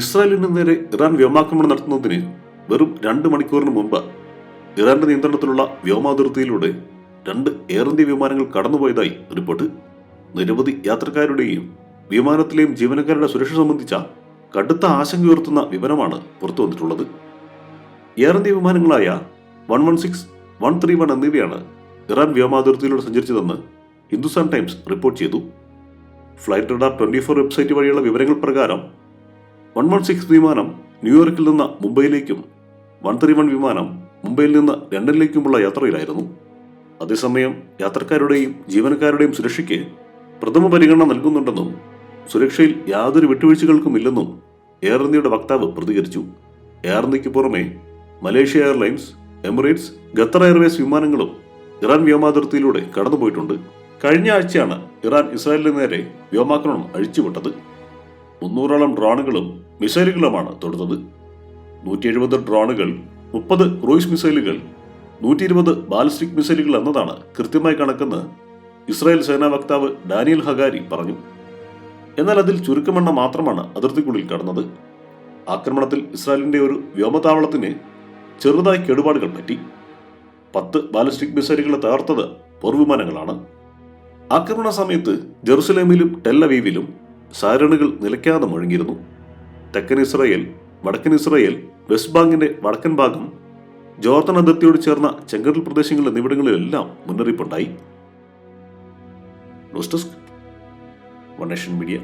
ഇസ്രായേലിന് നേരെ ഇറാൻ വ്യോമാക്രമണം നടത്തുന്നതിന് വെറും രണ്ട് മണിക്കൂറിന് മുമ്പ് ഇറാന്റെ നിയന്ത്രണത്തിലുള്ള വ്യോമാതിർത്തിയിലൂടെ രണ്ട് എയർ ഇന്ത്യ വിമാനങ്ങൾ കടന്നുപോയതായി റിപ്പോർട്ട്. നിരവധി യാത്രക്കാരുടെയും വിമാനത്തിലെയും ജീവനക്കാരുടെ സുരക്ഷ സംബന്ധിച്ച കടുത്ത ആശങ്ക ഉയർത്തുന്ന വിവരമാണ് പുറത്തു വന്നിട്ടുള്ളത്. Air India വിമാനങ്ങളായ one one six one three one എന്നിവയാണ് ഇറാൻ വ്യോമാതിർത്തിയിലൂടെ സഞ്ചരിച്ചതെന്ന് ഹിന്ദുസ്ഥാൻ ടൈംസ് റിപ്പോർട്ട് ചെയ്തു. Flight radar twenty four website വഴിയുള്ള വിവരങ്ങൾ പ്രകാരം വൺ വൺ സിക്സ് വിമാനം ന്യൂയോർക്കിൽ നിന്ന് മുംബൈയിലേക്കും വൺ ത്രീ വൺ വിമാനം മുംബൈയിൽ നിന്ന് ലണ്ടനിലേക്കുമുള്ള യാത്രയിലായിരുന്നു. അതേസമയം യാത്രക്കാരുടെയും ജീവനക്കാരുടെയും സുരക്ഷയ്ക്ക് പ്രഥമ പരിഗണന നൽകുന്നുണ്ടെന്നും സുരക്ഷയിൽ യാതൊരു വിട്ടുവീഴ്ചകൾക്കും ഇല്ലെന്നും എയർ ഇന്ത്യയുടെ വക്താവ് പ്രതികരിച്ചു. എയർ ഇന്ത്യയ്ക്ക് പുറമെ Malaysia Airlines Emirates Qatar Airways വിമാനങ്ങളും ഇറാൻ വ്യോമാതിർത്തിയിലൂടെ കടന്നുപോയിട്ടുണ്ട്. കഴിഞ്ഞ ആഴ്ചയാണ് ഇറാൻ ഇസ്രായേലിന് നേരെ വ്യോമാക്രമണം അഴിച്ചുവിട്ടത്. മുന്നൂറോളം ഡ്രോണുകളും മിസൈലുകളുമാണ് തൊടുത്തത് നൂറ്റി എഴുപത് ഡ്രോണുകൾ മുപ്പത് ക്രൂയിസ് മിസൈലുകൾ നൂറ്റി ഇരുപത് ബാലിസ്റ്റിക് മിസൈലുകൾ എന്നതാണ് കൃത്യമായി കണക്കെന്ന് ഇസ്രായേൽ സേനാ വക്താവ് ഡാനിയൽ ഹഗാരി പറഞ്ഞു. എന്നാൽ അതിൽ ചുരുക്കമെണ്ണം മാത്രമാണ് അതിർത്തിക്കുള്ളിൽ കടന്നത്. ആക്രമണത്തിൽ ഇസ്രായേലിന്റെ ഒരു വ്യോമതാവളത്തിന് ചെറുതായി കേടുപാടുകൾ പറ്റി. പത്ത് ബാലിസ്റ്റിക് മിസൈലുകളെ തകർത്തത് പോർവിമാനങ്ങളാണ്. ആക്രമണ സമയത്ത് ജെറുസലേമിലും ടെല്ലവീവിലും സാരണുകൾ നിലയ്ക്കാതെ മുഴങ്ങിയിരുന്നു. തെക്കൻ ഇസ്രയേൽ വടക്കൻ ഇസ്രയേൽ വെസ്റ്റ് ബാങ്കിന്റെ വടക്കൻ ഭാഗം ജോർദൻ അതിർത്തിയോട് ചേർന്ന ചെങ്കടൽ പ്രദേശങ്ങൾ എന്നിവിടങ്ങളിലെല്ലാം മുന്നറിയിപ്പുണ്ടായി. News desk one media.